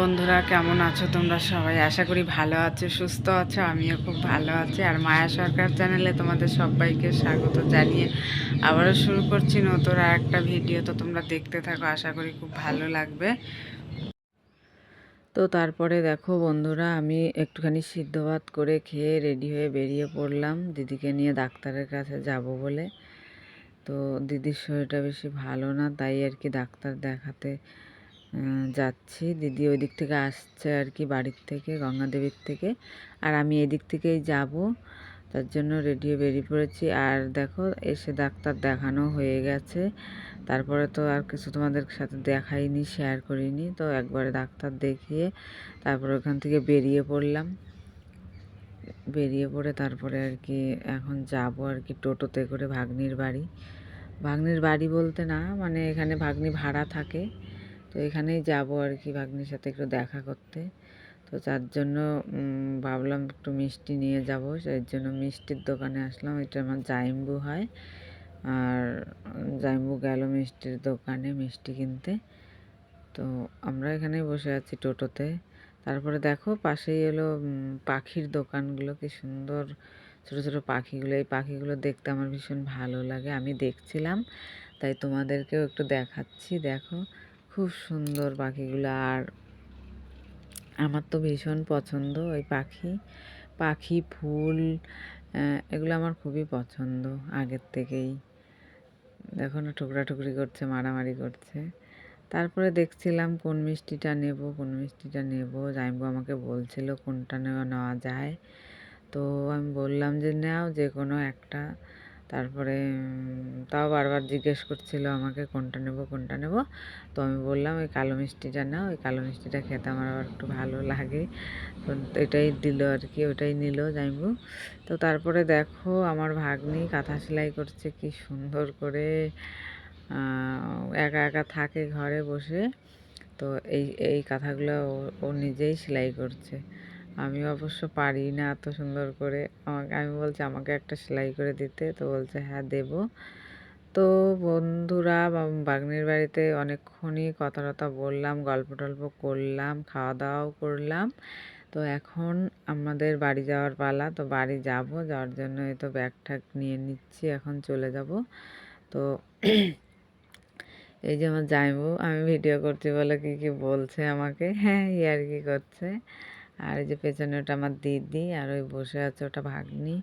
বন্ধুরা, কেমন আছো তোমরা সবাই? আশা করি ভালো আছো, সুস্থ আছো, আমিও খুব ভালো আছি। আর মায়া সরকার চ্যানেলে তোমাদের সবাইকে স্বাগত জানিয়ে আবারও শুরু করছি নতুন আর একটা ভিডিও। তো তোমরা দেখতে থাকো, আশা করি খুব ভালো লাগবে। তো তারপরে দেখো বন্ধুরা, আমি একটুখানি সিদ্ধ ভাত করে খেয়ে রেডি হয়ে বেরিয়ে পড়লাম। দিদিকে নিয়ে ডাক্তারের কাছে যাব বলে। তো দিদির শরীরটা বেশি ভালো না, তাই আর কি ডাক্তার দেখাতে যাচ্ছি। দিদি ওই দিক থেকে আসছে আর কি বাড়ির থেকে, গঙ্গাদেবীর থেকে। আর আমি এদিক থেকেই যাব। তার জন্য রেডিও বেরিয়ে পড়েছি। আর দেখো, এসে ডাক্তার দেখানো হয়ে গেছে। তারপরে তো আর কিছু তোমাদের সাথে দেখাইনি শেয়ার করিনি। তো একবারে ডাক্তার দেখিয়ে তারপরে ওখান থেকে বেরিয়ে পড়লাম। বেরিয়ে পড়ে তারপরে আর কি এখন যাব আর কি টোটোতে করে ভাগ্নির বাড়ি। ভাগ্নির বাড়ি বলতে না মানে এখানে ভাগ্নি ভাড়া থাকে। তো এখানেই যাব আর কি ভাগ্নির সাথে একটু দেখা করতে। তো তার জন্য ভাবলাম একটু মিষ্টি নিয়ে যাব। সেই জন্য মিষ্টির দোকানে আসলাম। এটা আমার জাইম্বু হয়। আর জাইম্বু গেল মিষ্টির দোকানে মিষ্টি কিনতে। তো আমরা এখানে বসে আছি টোটোতে। তারপরে দেখো পাশেই এলো পাখির দোকানগুলো। কি সুন্দর ছোট ছোট পাখিগুলো। এই পাখিগুলো দেখতে আমার ভীষণ ভালো লাগে। আমি দেখছিলাম, তাই তোমাদেরকেও একটু দেখাচ্ছি। দেখো খুব সুন্দর পাখিগুলো। আর আমার তো ভীষণ পছন্দ ওই পাখি। পাখি, ফুল এগুলো আমার খুবই পছন্দ আগের থেকেই। দেখো না টুকরা টুকরি করছে, মারামারি করছে। তারপরে দেখছিলাম কোন মিষ্টিটা নেব, কোন মিষ্টিটা নেব। জাইম্বু আমাকে বলছিল কোনটা নেওয়া নেওয়া যায়। তো আমি বললাম যে, নাও যে কোনো একটা। তারপরে তাও বারবার জিজ্ঞেস করছিল আমাকে, কোনটা নেব কোনটা নেব? তো আমি বললাম, ওই কালো মিষ্টিটা নাও। ওই কালো মিষ্টিটা খেতে আমার আবার একটু ভালো লাগে। তো এটাই দিল আর কি, ওটাই নিল জাইম্বু তো তারপরে দেখো, আমার ভাগ্নি কাঁথা সেলাই করছে, কি সুন্দর করে। একা একা থাকে ঘরে বসে। তো এই এই কাঁথাগুলো ও নিজেই সেলাই করছে। আমি অবশ্য পারি না এত সুন্দর করে। আমাকে, আমি বলছি, আমাকে একটা সেলাই করে দিতে। তো বলছে হ্যাঁ দেব। তো বন্ধুরা বাগনির বাড়িতে অনেকক্ষণই কথা টথা বললাম, গল্প টল্প করলাম খাওয়া দাওয়াও করলাম। তো এখন আমাদের বাড়ি যাওয়ার পালা। তো বাড়ি যাব, যাওয়ার জন্য এই তো ব্যাগ ঠ্যাগ নিয়ে নিচ্ছি, এখন চলে যাব। তো এই যে আমার জামাইবু আমি ভিডিও করছি বলে কি কি বলছে আমাকে? হ্যাঁ ইয়ার কি করছে। আর এই যে পেছনে ওটা আমার দিদি, আর ওই বসে আছে ওটা ভাগ্নি।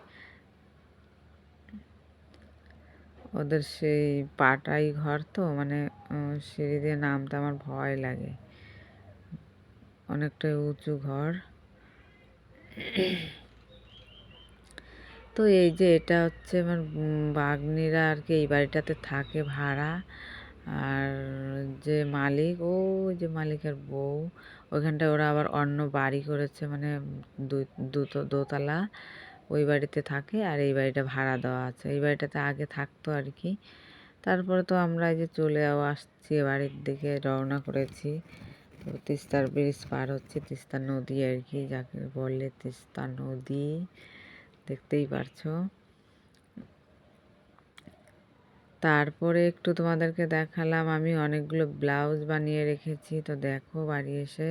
ওদের সেই পাটাই ঘর তো মানে সিঁড়ি দিয়ে নামতে আমার ভয় লাগে। অনেকটা উঁচু ঘর। তো এই যে এটা হচ্ছে আমার বাগ্নিরা আর কি এই বাড়িটাতে থাকে ভাড়া। আর যে মালিক, ও যে মালিকের বউ, ওইখানটায় ওরা আবার অন্য বাড়ি করেছে মানে দুটো দোতলা। ওই বাড়িতে থাকে আর এই বাড়িটা ভাড়া দেওয়া আছে। এই বাড়িটাতে আগে থাকতো আর কি তারপরে তো আমরা এই যে চলে আসছি, বাড়ির দিকে রওনা করেছি। তো তিস্তার ব্রিজ পার হচ্ছে, তিস্তা নদী আর কি যাকে বললে তিস্তা নদী। দেখতেই পারছ। তারপরে একটু তোমাদেরকে দেখালাম, আমি অনেকগুলো ব্লাউজ বানিয়ে রেখেছি। তো দেখো বাড়ি এসে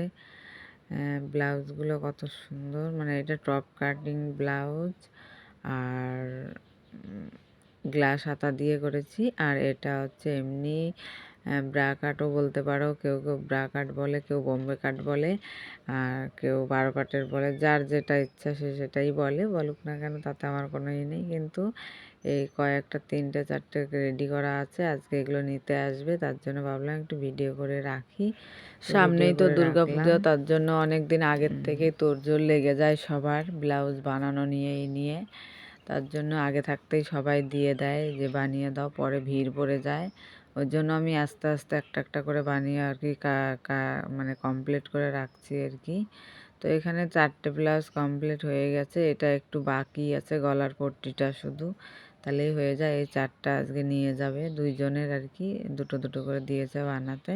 ব্লাউজগুলো কত সুন্দর। মানে এটা টপ কাটিং ব্লাউজ আর গ্লাস হাতা দিয়ে করেছি। আর এটা হচ্ছে এমনি ব্রা কাটও বলতে পারো। কেউ কেউ ব্রা কাট বলে, কেউ বোম্বে কাট বলে, আর কেউ বারো কাটের বলে। যার যেটা ইচ্ছা সে সেটাই বলে, বলুক না কেন, তাতে আমার কোনো ই নেই। কিন্তু এই কয়েকটা তিনটে চারটে রেডি করা আছে। আজকে এগুলো নিতে আসবে তার জন্য ভাবলাম একটু ভিডিও করে রাখি। সামনেই তো দুর্গা পুজো তার জন্য অনেক দিন আগের থেকেই তোড়জোড় লেগে যায় সবার ব্লাউজ বানানো নিয়ে এই নিয়ে। তার জন্য আগে থাকতেই সবাই দিয়ে দেয় যে বানিয়ে দাও পরে ভিড় পড়ে যায়। ওর জন্য আমি আস্তে আস্তে একটা একটা করে বানিয়ে আর কি কা- কা- মানে কমপ্লিট করে রাখছি আর কি। তো এখানে চারটে ব্লাউজ কমপ্লিট হয়ে গেছে এটা একটু বাকি আছে গলার পট্টিটা শুধু। তাহলেই হয়ে যায়। এই চারটা আজকে নিয়ে যাবে। দুইজনের আর কি দুটো দুটো করে দিয়েছে বানাতে।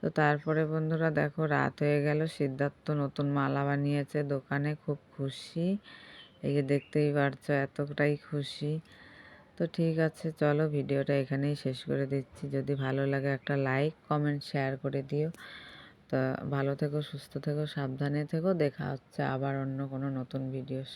তো তারপরে বন্ধুরা দেখো রাত হয়ে গেল। সিদ্ধার্থ নতুন মালা বানিয়েছে দোকানে। খুব খুশি। এই যে দেখতেই পারছ এতটাই খুশি। তো ঠিক আছে, চলো ভিডিওটা এখানেই শেষ করে দিচ্ছি। যদি ভালো লাগে একটা লাইক, কমেন্ট, শেয়ার করে দিও। তা ভালো থেকো, সুস্থ থেকো, সাবধানে থেকো। দেখা হচ্ছে আবার অন্য কোনো নতুন ভিডিওর